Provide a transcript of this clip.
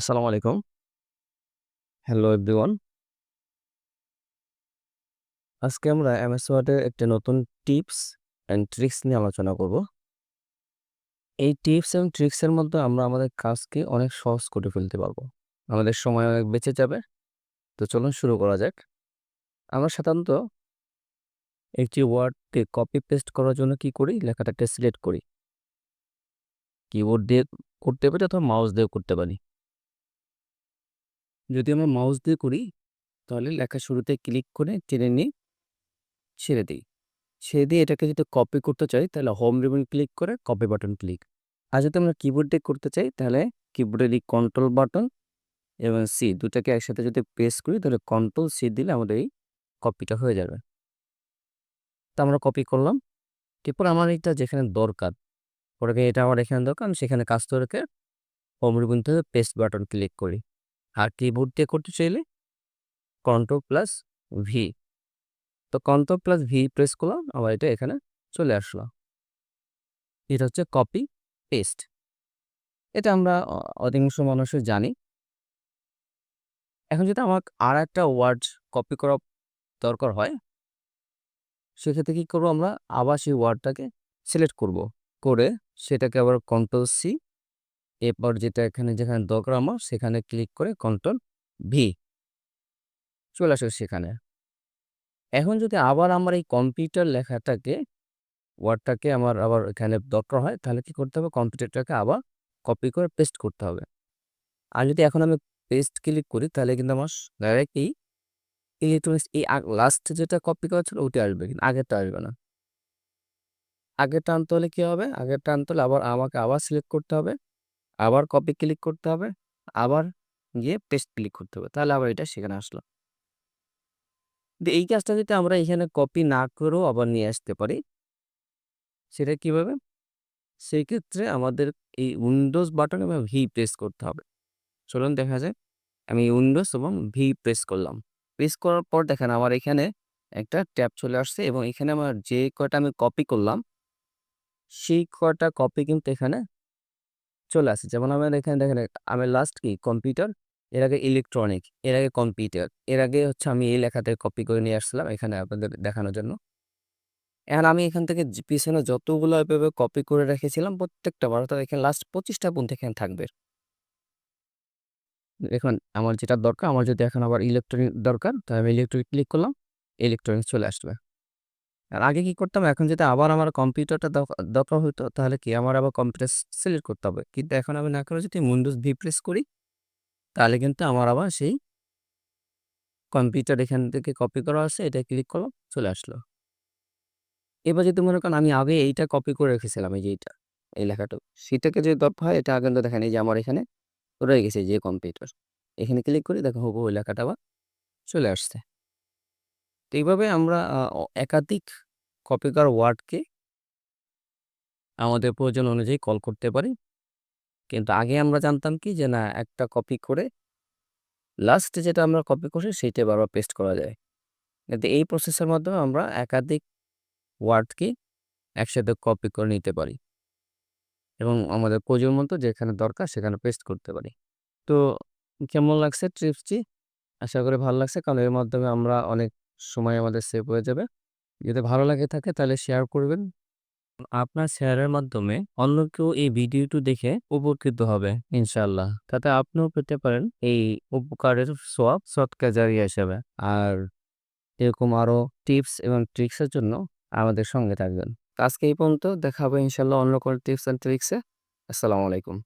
আসসালামু আলাইকুম। Hello everyone. আজকে আমরা এমএস ওয়ার্ডে একটা নতুন টিপস অ্যান্ড ট্রিক্স নিয়ে আলোচনা করব। এই টিপস এবং ট্রিক্সের মধ্যে আমরা আমাদের কাজকে অনেক সহজ করে ফেলতে পারব। আমাদের সময় অনেক বেঁচে যাবে। তো চলুন শুরু করা যাক। আমরা সাধারণত একটি ওয়ার্ডকে কপি পেস্ট করার জন্য কি করি? লেখাটাকে সিলেক্ট করি। কিবোর্ড দিয়ে করতে পারি অথবা মাউস দিয়েও করতে পারি। যদি আমরা মাউস দিয়ে করি, তাহলে লেখা শুরুতে ক্লিক করে টেনে নিয়ে ছেড়ে দিই। ছেড়ে দিয়ে এটাকে যদি কপি করতে চাই, তাহলে হোম রিবন ক্লিক করে কপি বাটন ক্লিক। আর যদি আমরা কিবোর্ড দিয়ে করতে চাই, তাহলে কিবোর্ডের এই কন্ট্রোল বাটন এবং সি দুটাকে একসাথে যদি প্রেস করি, তাহলে কন্ট্রোল সি দিলে আমাদের এই কপিটা হয়ে যাবে। তো আমরা কপি করলাম। এরপর আমার এটা যেখানে দরকার পরে এটা আমার এখানে দরকার, আমি সেখানে কাজটা রেখে হোম রিবন থেকে পেস্ট বাটন ক্লিক করি। আর কিবোর্ড দিয়ে করতে চাইলে কন্ট্রোল প্লাস ভি। তো কন্ট্রোল প্লাস ভি প্রেস করলাম, আবার এটা এখানে চলে আসলো। এটা হচ্ছে কপি পেস্ট। এটা আমরা অধিকাংশ মানুষই জানি। এখন যদি আমার আর একটা ওয়ার্ড কপি করা দরকার হয়, সেক্ষেত্রে কি করব আমরা আবার সেই ওয়ার্ডটাকে সিলেক্ট করব। করে সেটাকে আবার কন্ট্রোল সি এরপর যেটা এখানে যেখানে দরকার আমার, সেখানে ক্লিক করে কন্ট্রোল ভি। চলে আসে সেখানে। এখন যদি আবার আমার এই কম্পিউটার লেখাটাকে ওয়ার্ডটাকে আমার আবার এখানে দরকার হয়, তাহলে কি করতে হবে কম্পিউটারটাকে আবার কপি করে পেস্ট করতে হবে। আর যদি এখন আমি পেস্ট ক্লিক করি, তাহলে কিন্তু আমার ডাইরেক্ট এই ইলেকট্রনিক্স এই লাস্ট যেটা কপি করা ছিল, ওইটা আসবে, কিন্তু আগেরটা আসবে না। আগেরটা আনতে হলে কি হবে? আগেরটা আনতে হলে আবার আমাকে আবার সিলেক্ট করতে হবে। আবার কপি ক্লিক করতে হবে। আবার গিয়ে পেস্ট ক্লিক করতে হবে। তাহলে আবার এটা সেখানে আসলো। এই কাজটা যদি আমরা এখানে কপি না করেও আবার নিয়ে আসতে পারি, সেটা কীভাবে? সেক্ষেত্রে আমাদের এই উইন্ডোজ বাটন এবং ভি প্রেস করতে হবে। চলুন দেখা যায় আমি উইন্ডোজ এবং ভি প্রেস করলাম। প্রেস করার পর দেখেন আমার এখানে একটা ট্যাব চলে আসছে এবং এখানে আমার যে কয়টা আমি কপি করলাম, সেই কয়টা কপি কিন্তু এখানে চলে আসে যেমন আমার এখানে দেখেন আমি লাস্ট কি কম্পিউটার, এর আগে ইলেকট্রনিক, এর আগে কম্পিউটার, এর আগে হচ্ছে আমি এই লেখাতে কপি করে নিয়ে আসছিলাম এখানে আপনাদের দেখানোর জন্য। এখন আমি এখান থেকে পিছনে যতগুলো এভাবে কপি করে রেখেছিলাম প্রত্যেকটা বার অর্থাৎ এখানে লাস্ট ২৫ টা পর্যন্ত এখানে থাকবে। এখন আমার যেটা দরকার আমার যদি এখন আবার ইলেকট্রনিক দরকার তাহলে আমি ইলেকট্রনিক ক্লিক করলাম, ইলেকট্রনিক্স চলে আসবে। আর আগে কি করতাম এখন যদি আবার আমার কম্পিউটারটা দরকার হইতো তাহলে কি আমার আবার কম্পিউটার সিলেক্ট করতে হবে। কিন্তু এখন আমি না করে যদি উইন্ডোজ ভি প্রেস করি তাহলে কিন্তু আমার আবার সেই কম্পিউটার এখান থেকে কপি করা আছে এটা ক্লিক করলাম চলে আসলো। এবার যদি মনে করেন আমি আগে এইটা কপি করে রেখেছিলাম এই যে এইটা, এই লেখাটা সেটাকে যদি দরকার হয় এটা কিন্তু দেখেন এই যে আমার এখানে রয়ে গেছে যে কম্পিউটার। এখানে ক্লিক করি দেখো হুবহু ওই লেখাটা আবার চলে আসছে। তো এইভাবে আমরা একাধিক কপিকার ওয়ার্ডকে আমাদের প্রয়োজন অনুযায়ী কল করতে পারি। কিন্তু আগে আমরা জানতাম কি যে, না, একটা কপি করে লাস্ট যেটা আমরা কপি করছি সেইটা বারবার পেস্ট করা যায়। কিন্তু এই প্রসেসের মাধ্যমে আমরা একাধিক ওয়ার্ডকে একসাথে কপি করে নিতে পারি। এবং আমাদের প্রয়োজন মতো যেখানে দরকার সেখানে পেস্ট করতে পারি। তো কেমন লাগছে ট্রিপসটি? আশা করি ভালো লাগছে কারণ এর মাধ্যমে আমরা অনেক সময় আমাদের সেভ হয়ে যাবে। যদি ভালো লাগে থাকে তাহলে শেয়ার করবেন। আপনার শেয়ারের মাধ্যমে অন্য কেউ এই ভিডিওটি দেখে উপকৃত হবে ইনশাল্লাহ তাতে আপনিও পেতে পারেন এই উপকারের সোয়াব সদকা জারিয়া হিসেবে। আর এরকম আরও টিপস এবং ট্রিক্স এর জন্য আমাদের সঙ্গে থাকবেন। আজকে এই পর্যন্ত, দেখা হবে ইনশাআল্লাহ অন্য কোনো টিপস অ্যান্ড ট্রিক্স। আসসালামু আলাইকুম।